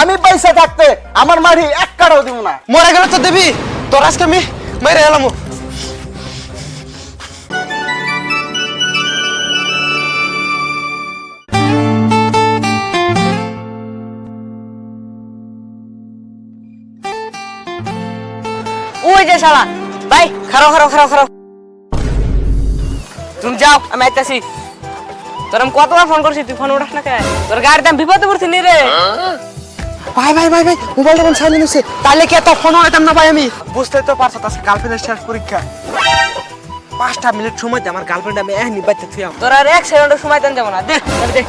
আমি পয়সা থাকতে আমার মারি এক কাটাও দিব না। মরে গেলে তো দেবি। তোর আজকে আমি মেরে এলাম। ওই যে শালা। ভাই খারো খারো খারো খারো তুমি যাও আমি আইতাছি। তোর আমি কতবার ফোন করছি তুই ফোন উঠাস না কে? তোর গাড়িতে আমি বিপদে পড়ছি নি রে। ভাই ভাই ভাই ভাই মোবাইলটা কোন সাইলেন্ট হচ্ছে তাহলে কি এত ফোন হইতাম না ভাই আমি? বুঝতে তো পারছ আজকে গার্লফ্রেন্ডের শেষ পরীক্ষা। পাঁচটা মিনিট সময় দে আমার গার্লফ্রেন্ড আমি এহনি বাইতে থুয়াম তোর আর এক সেকেন্ড সময় দেন যাব না দেখ দেখ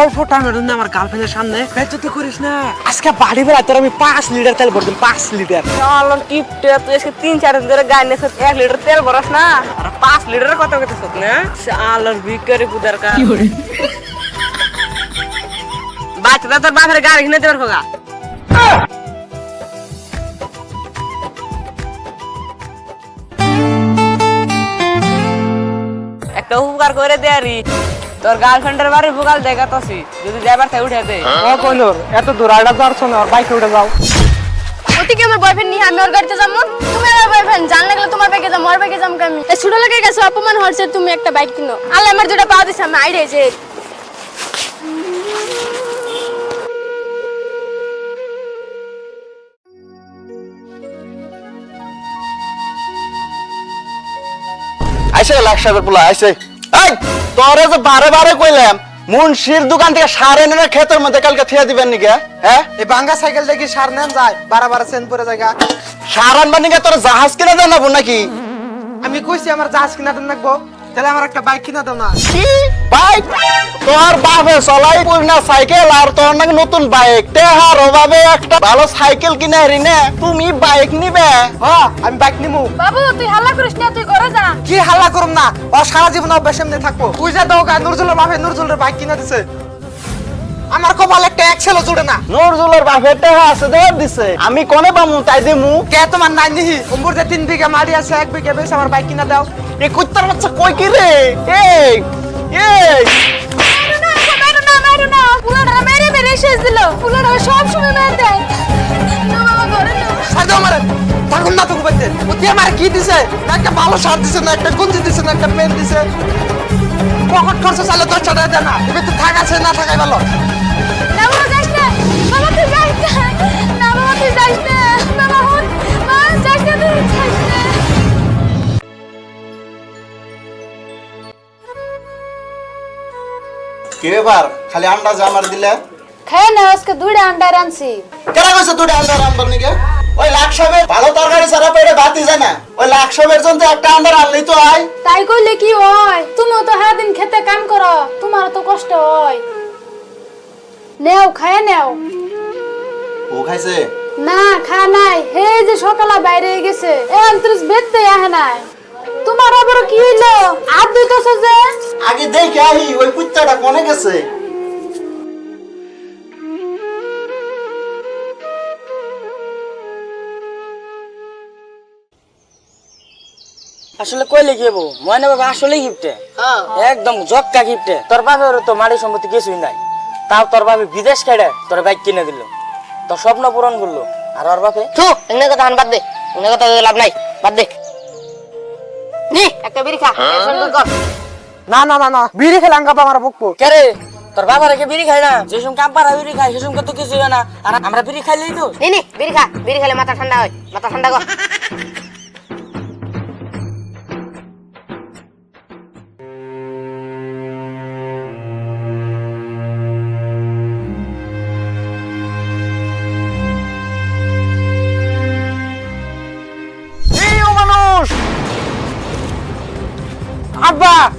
অল্প টাইমের জন্য আমার গার্লফ্রেন্ডের সামনে বেচতে করিস না। আজকে বাড়ি বেড়া তোর আমি পাঁচ লিটার তেল ভরতাম পাঁচ লিটার। টিপটা তুই আজকে তিন চার দিন ধরে গাড়ি নিয়ে এক লিটার তেল ভরাস না। পাঁচ লিটারের কথা কইতেছ না? শালার ভিকারি পুদার কা বাচ্চাটা তোর বাপের গাড়ি কিনে দেবার হোগা। একটা উপকার করে দে আরি। তোর গার্লফ্রেন্ডের বাড়ির ভোগাল দেখা তসি যদি যাবার তাই উঠে দে। ও কইলোর এত দূর আড়া যাচ্ছ না আর বাইকে উঠে যাও। ওদিকে আমার বয়ফ্রেন্ড নিয়ে আমি ওর গাড়িতে যাব। তুমি আমার বয়ফ্রেন্ড জান লাগলে তোমার বাইকে যাব, ওর বাইকে যাব আমি এই ছোট লাগে গেছে অপমান হচ্ছে, তুমি একটা বাইক কিনো। আল্লাহ আমার দুটা পাওয়া দিছে, আমি আইডিয়া যে। আইসে, লাখ সাহেবের পোলা, আইসে। এই, তোরে যে বারে বারে কইলাম মুন্সির দোকান থেকে সার এনে না ক্ষেতের মধ্যে কালকে থিয়া দিবেন নাকি হ্যাঁ? এই বাঙ্গা সাইকেল দেখি সার নেন যায়। বারা বারা সেন পরে জায়গা। সার আনবার নাকি তোর জাহাজ কিনে জানাব নাকি? আমি কইছি আমার জাহাজ কিনা দেন রাখব তাহলে আমার একটা বাইক কিনা দাও না। কি? বাইক? তোর বাপে চলাই না সাইকেল আর তোর নাকি নতুন বাইক। তেহার অভাবে একটা ভালো সাইকেল কিনে হারি না তুমি বাইক নিবে। হ আমি বাইক নিমু। বাবু তুই হাল্লা করিস না তুই কি হাল্লা করুম না? ও সারা জীবন অভ্যাস এমনি থাকব। তুই যা দাও গা নুরজুলের বাপে নুরজুলের বাইক কিনা দিছে। আমার কপাল একটা এক্সেলও জুড়ে না। নজরুলের বাপে টেহা আছে দেহ দিছে। আমি কোনে পামু তাই দিমু? কে তোমার নাই নিহি? উম্বুর যে তিন বিঘা মারি আছে এক বিঘা বেশ আমার বাইক কিনা দাও। এ কুত্তার বাচ্চা কই কি রে? এই এই। মারো না মারো শেষ দিল। সব সময় মেরে দেয়। না বাবা ঘরে আমার পাগল না ওতে আমার কি দিছে? একটা ভালো সার দিছে না একটা দিছে না একটা পেন দিছে। পকেট খরচ চালে দশ টাকা দেয় না। তো না থাকাই ভালো। খালি আন্ডা জামার দিলে? খাই না আজকে দুইটা আন্ডা রানছি কেন কইছ দুইটা আন্ডা রানবার নাকি ওই লাখ সবের ভালো তরকারি ছাড়া পেটে ভাতই যায় না। ওই লাখ সবের জন্য একটা আন্দার আনলেই তো আয়। তাই কইলে কি হয়? তুমিও তো সারাদিন খেতে কাম করো তোমার তো কষ্ট হয়। নেও খায় নেও। ও খাইছে? না খা নাই। হে যে সকালে বাইরে গেছে এখন ত্রিশ বেদতে আহে নাই। তোমার আবার কি হইল? আর দুইতেছ যে? আগে দেখে আহি ওই কুত্তাটা কোনে গেছে? আসলে কইলে কি হব? ময়না বাবা আসলেই গিফটে। একদম জক্কা গিফটে। তোর বাপের তো মাড়ি সম্পত্তি কিছুই নাই। তাও তোর বাপে বিদেশ কেড়ে তোর বাইক কিনে দিল। তোর স্বপ্ন পূরণ করল। আর ওর বাপে? থু এমনি কথা আন বাদ দে। এমনি কথা লাভ নাই। বাদ দে। নি একটা বিড়ি খা। কর। না না না না। বিড়ি খেলে আঙ্গা আমার বকবো কে রে? তোর বাবা রেখে বিড়ি খায় না? যে সময় কাম্পারা বিড়ি খায় সে সময় তো কিছু হয় না। আর আমরা বিড়ি খাইলেই তো। নি নি বিড়ি খা। বিড়ি খেলে মাথা ঠান্ডা হয়। মাথা ঠান্ডা কর। Oba!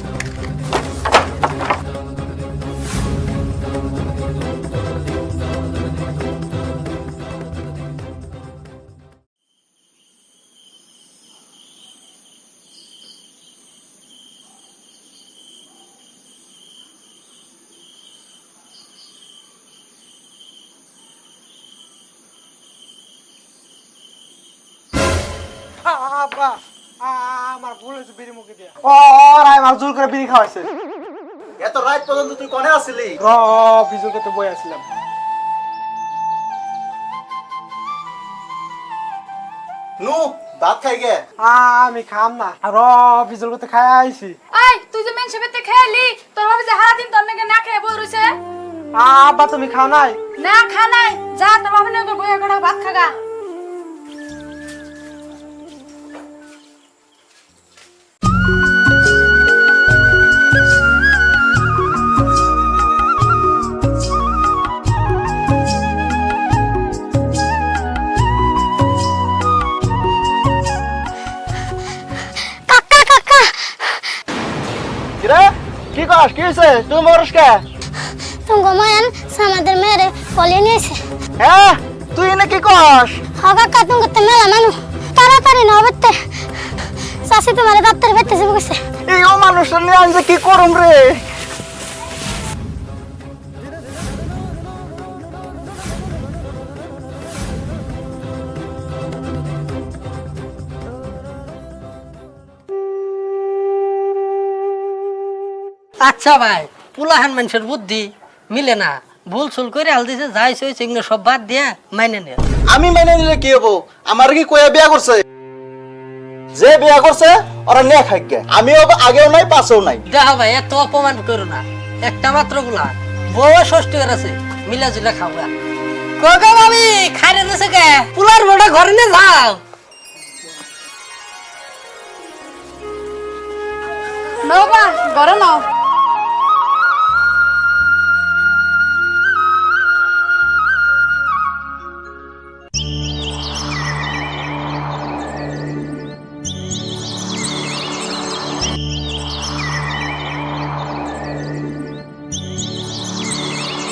Ah, ah, ah. আমার ভুল হয়েছে বিড়ি মুখে দিয়ে। ও ওরাই আমার জোর করে বিড়ি খাওয়াইছে। এত রাত পর্যন্ত তুই কোনে আসলি? র অফিসের কথা বই আসলাম নু ভাত খাই গে। আমি খাম না। র অফিসের কথা খাই আইছি। এই তুই যে মেন সেবেতে খেলি তোর ভাবে যে হারা দিন তোর নাকি না খেয়ে বই রইছে। আব্বা তুমি খাও নাই? না খা নাই। যা তোর ভাবে নাকি বই করে ভাত খাগা কি কস কি হয়েছে তুমি মরস কে? তুমি মায়ান আমাদের মেরে পলিয়ে নিয়েছে। হ্যাঁ? তুই এনে কি কস হ কাতুন করতে মেলা মানু। তাড়াতাড়ি না বেতে চাষি তোমার দপ্তরে বেতে যাব গেছে এই ও মানুষটা নিয়ে আমি কি করুম রে? আচ্ছা ভাই পুলাহান মানুষের বুদ্ধি মিলে না। ভুল সুল করে হাল দিছে যাই সইছে এগুলো সব বাদ দিয়ে মাইনে নিয়ে আমি মেনে নিলে কি হব? আমার কি কয়া বিয়া করছে? যে বিয়া করছে ওরা নিয়ে খাইকে আমিও আগেও নাই পাশেও নাই। দেখো ভাই এত অপমান করো না। একটা মাত্রগুলা বউ ষষ্ঠী আছে মিলা জুলা খাওয়া। কোকা ভাবি খাইরে দিছে কে? পুলার বড় ঘরে নিয়ে যাও। নবা ঘরে নাও।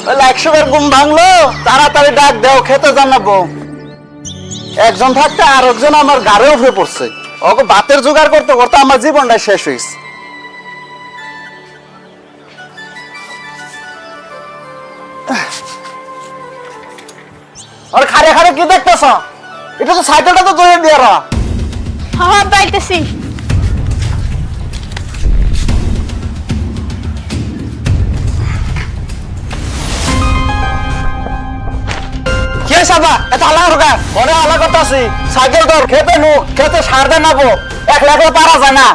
তাহলে একশো বার ঘুম ভাঙলো, তাড়াতাড়ি ডাক দেও, খেতে জানাব। একজন থাকতে আর একজন আমার গাড়ে উঠে পড়ছে। ওকে বাতের জোগাড় করতে করতে আমার জীবনটা শেষ হয়েছে আর খারে খারে কি দেখতেছ? এটা তো সাইকেলটা তো দৌড়ে দিয়ে রা। হ্যাঁ বাইতেছি সাবা এত হালা রোগা। মনে হালা করতে আছি। সাইকেল ধর খেতে নু খেতে সার দে নাবো একলা একলা পারা যায় না।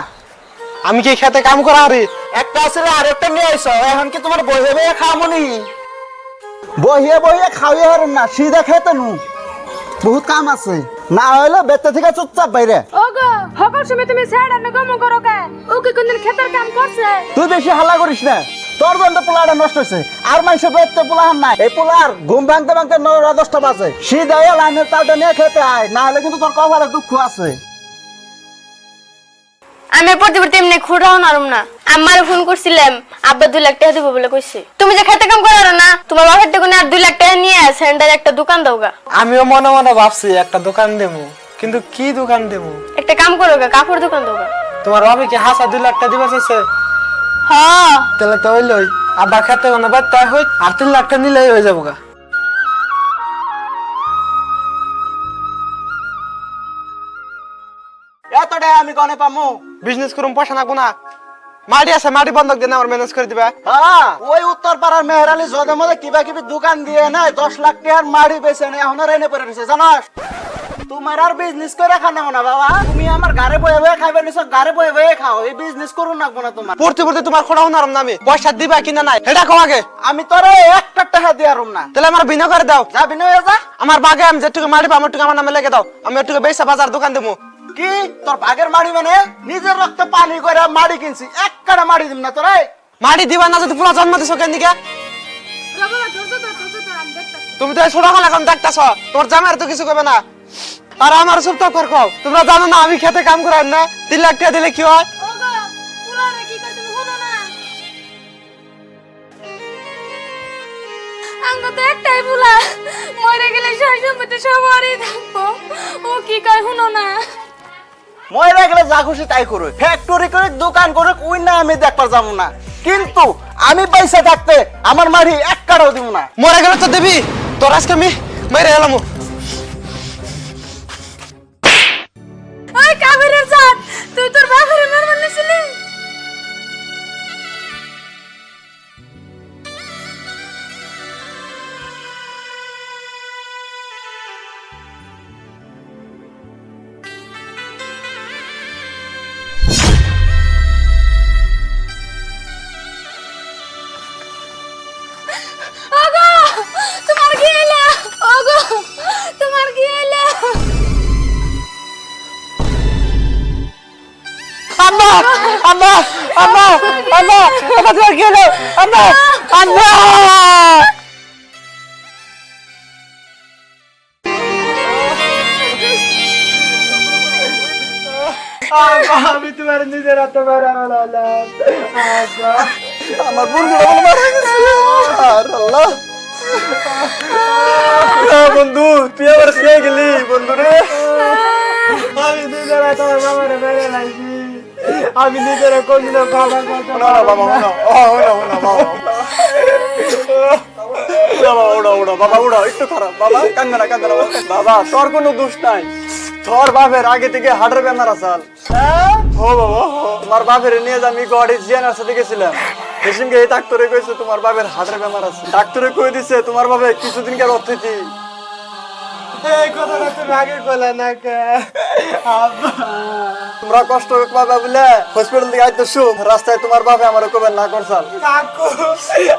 আমি কি খেতে কাম করা আরে? একটা আছে আরেকটা নিয়ে আইছো এখন কি তোমার বহে বহে খামনি বহিয়ে বহিয়ে খাওয়াই হারুম না সিধা খেতে নু। বহুত কাম আছে। না হইলে বেতে থেকে চুপচাপ বাইরে। ওগো হকর সময় তুমি স্যার আর গম করো কে? ও কি কোনদিন ক্ষেতের কাম করছে? তুই বেশি হাল্লা করিস না। তোর জন্য পোলাটা নষ্ট হয়েছে আর পোলাহান নাই। এই পোলার ঘুম ভাঙতে ভাঙতে নয়টা দশটা বাজে। সিধা লাইনের তালটা নিয়ে খেতে আয় না হলে কিন্তু তোর কপালে দুঃখ আছে। আমি খুঁড়াও নারুম না। আমার ফোন করছিলাম আব্বা দুই লাখ টাকা দিব বলে কইছে। তুমি যে খেতে কাম করো না তোমার বাপের থেকে আর দুই লাখ টাকা নিয়ে সেন্টার একটা দোকান দাও গা। আমিও মনে মনে ভাবছি একটা দোকান দেবো। কিন্তু কি দোকান দেবো? একটা কাম করো গা কাপড় দোকান দাও তোমার ভাবি কি হাসা দুই লাখ টাকা দিবার চাইছে? হ্যাঁ। তাহলে তো হইলই। আবার খেতে বাদ তাই হই আর তিন লাখ টাকা নিলেই হয়ে যাব গা এতটা আমি কনে পামু। বিজনেস করুম পয়সা না। মাটি আছে মাটি বন্ধক দিয়ে আমার ম্যানেজ করে দিবা। হ্যাঁ ওই উত্তর পাড়ার মেহরালি জদের মধ্যে কিবা কিবি দোকান দিয়ে নাই দশ লাখ টাকার মাড়ি বেছে নেই এখন আর এনে পড়ে রয়েছে জানাস? তোমার আর বিজনেস করে খানা না বাবা। তুমি আমার গাড়ি বয়ে বয়ে খাইবে নিছো গাড়ি বয়ে বয়ে খাও। এই বিজনেস করুন নাকবো না তোমার। পড়তে পড়তে তোমার খোড়া হুনারম নামে পয়সা দিবা কিনা নাই? এটা কো আগে। আমি তোরে একটা টাকা দিয়ে আরুম না তাহলে আমার বিনা করে দাও। যাবি না হয়ে যা। আমার বাগে আমি যেটুকু মারি পাবো ওটুকু আমার নামে লেগে দাও। আমি ওটুকু বেসা বাজার দোকান দেবো কি? তোর ভাগের মাড়ি মানে? নিজের রক্তে পানি করে মাড়ি কিনছি। এক কাটা মাড়ি দিম না তোরে। মাটি দিবা না যদি পুরো জন্ম দিছো কেন দিকে? তুমি তো ছোট এখন দেখতেছ। তোর জামাই তো কিছু করবে না। আর আমার সব তো কর কও। তোমরা জানো না আমি খেতে কাম করাই না। তিন লাখ টাকা দিলে কি হয়? ওগো পুলারে কি কই তুমি শুনো না। আঙ্গ তো একটাই পুলা। মরে গেলে সয় সম্পত্তি সবারই থাকব। ও কি কয় শুনো না। ময়রা গেলে যা খুশি তাই করুক। ফ্যাক্টরি করে দোকান করে ওই না আমি দেখবার যাব না। কিন্তু আমি পয়সা থাকতে আমার মাড়ি এক কাটাও দিব না। মরে গেলে তো দেবি। তোর আজকে আমি মেরে এলাম। কাবিরের জাত তুই তোর বাপের আম্মা আম্মা তোমার কি হলো আম্মা আম্মা আমি তোমার নিজের হাতে মারা হলাম আমার বন্ধুরা বলে মারা গেছে। আর আল্লাহ। বন্ধু তুই আবার খেয়ে গেলি বন্ধু রে। আমি নিজের হাতে মেরে আমি নিজের কোনদিনও বাবা না। বাবা না না না বাবা। বাবা ওড়া ওড়া বাবা ওড়া একটু খারাপ বাবা বাবা। তোর কোনো দোষ নাই। তোর বাপের আগে থেকে হার্টের বেমার আসাল ও বাবা। তোমার বাপের নিয়ে আমি গড়ে জিয়ানার সাথে গেছিলাম। সেসিমকে এই ডাক্তারে কইছে তোমার বাপের হার্টের বেমার আছে। ডাক্তারে কই দিছে তোমার বাপে কিছুদিন কার অতিথি এই কথাটা তুমি আগে কইলে না তোমরা কষ্ট পাবে বলে হসপিটাল থেকে আইতে শুন রাস্তায় তোমার বাপে আমার কবে না করছাল কাকু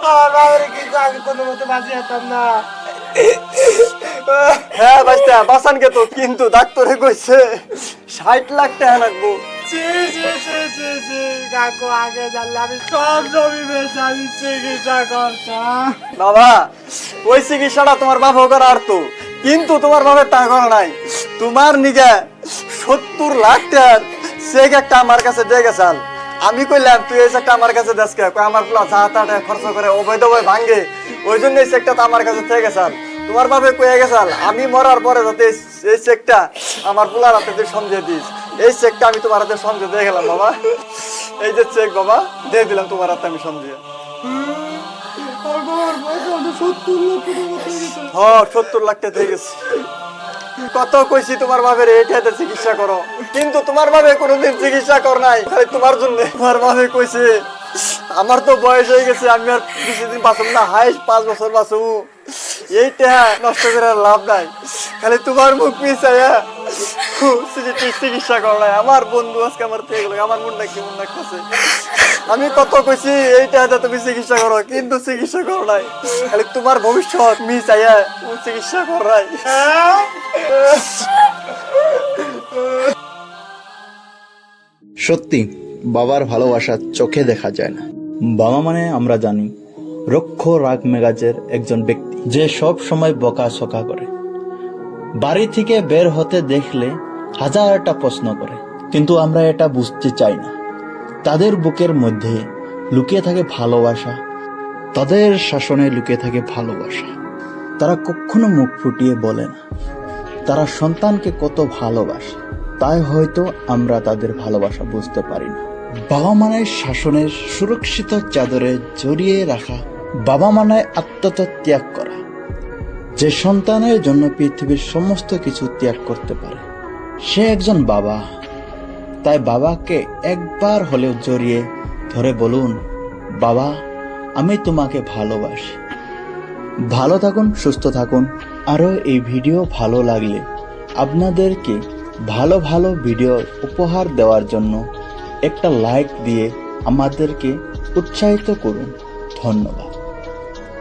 আমার বাবার কিন্তু আমি কোনো মতে বাঁচি যেতাম না। হ্যাঁ বাচ্চা তো কিন্তু ডাক্তারে কইছে ষাট লাখ টাকা লাগবো। বাবা ওই চিকিৎসাটা তোমার বাবা করে আর তো। কিন্তু তোমার বাবার টাকা নাই। তোমার নিগে সত্তর লাখ টাকার চেক একটা আমার কাছে দিয়ে গেছাল আমি কইলাম, তুই এই চেকটা আমার কাছে দেশকে আমার পুলা যা তা খরচ করে অবৈধ ভাবে ভাঙ্গে। ওই জন্য এই চেকটা তো আমার কাছে থেকে গেছাল তোমার বাবে কয়ে গেছাল আমি মরার পরে যাতে এই- এই চেকটা আমার পুলার হাতে তুই সমঝে দিস। এই চেকটা আমি তোমার হাতে সমঝে দিয়ে গেলাম, বাবা। এই যে চেক, বাবা, দিয়ে দিলাম তোমার হাতে আমি সমঝে। হ্যাঁ সত্তর লাখ টাকা গেছে। কত কইছি, তোমার বাপের এইটাতে চিকিৎসা করো। কিন্তু তোমার বাবে কোনোদিন চিকিৎসা কর নাই, খালি তোমার জন্য। তোমার বাবে কইছে, আমার তো বয়স হয়ে গেছে, আমি আর কিছুদিন দিন বাঁচব না, হাইস পাঁচ বছর বাঁচব। এইটা নষ্ট করে লাভ নাই। খালি তোমার মুখ মিশাইয়া চিকিৎসা কর নাই। আমার বন্ধু আজকে আমার থেকে আমার মনটা কেমন লাগতেছে আমি কত কইছি, এইটা হাতে তুমি চিকিৎসা করো, কিন্তু চিকিৎসা করো নাই। খালি তোমার ভবিষ্যৎ মিস আইয়া ও চিকিৎসা কর নাই। সত্যি, বাবার ভালোবাসা চোখে দেখা যায় না। বাবা মানে আমরা জানি, রক্ষ রাগ মেগাজের একজন ব্যক্তি, যে সব সময় বকা সকা করে। বাড়ি থেকে বের হতে দেখলে হাজারটা প্রশ্ন করে, কিন্তু আমরা এটা বুঝতে চাই না। তাদের বুকের মধ্যে লুকিয়ে থাকে ভালোবাসা, তাদের শাসনে লুকিয়ে থাকে ভালোবাসা। তারা কখনো মুখ ফুটিয়ে বলে না। তারা সন্তানকে কত ভালোবাসে, তাই হয়তো আমরা তাদের ভালোবাসা বুঝতে পারি না। বাবা মানে শাসনের সুরক্ষিত চাদরে জড়িয়ে রাখা, বাবা মানায় মানে আত্মত্যাগ করা। যে সন্তানের জন্য পৃথিবীর সমস্ত কিছু ত্যাগ করতে পারে, সে একজন বাবা। তাই বাবাকে একবার হলেও জড়িয়ে ধরে বলুন, বাবা, আমি তোমাকে ভালোবাসি। ভালো থাকুন, সুস্থ থাকুন। আরও এই ভিডিও ভালো লাগলে আপনাদেরকে ভালো ভালো ভিডিও উপহার দেওয়ার জন্য একটা লাইক দিয়ে আমাদেরকে উৎসাহিত করুন। ধন্যবাদ।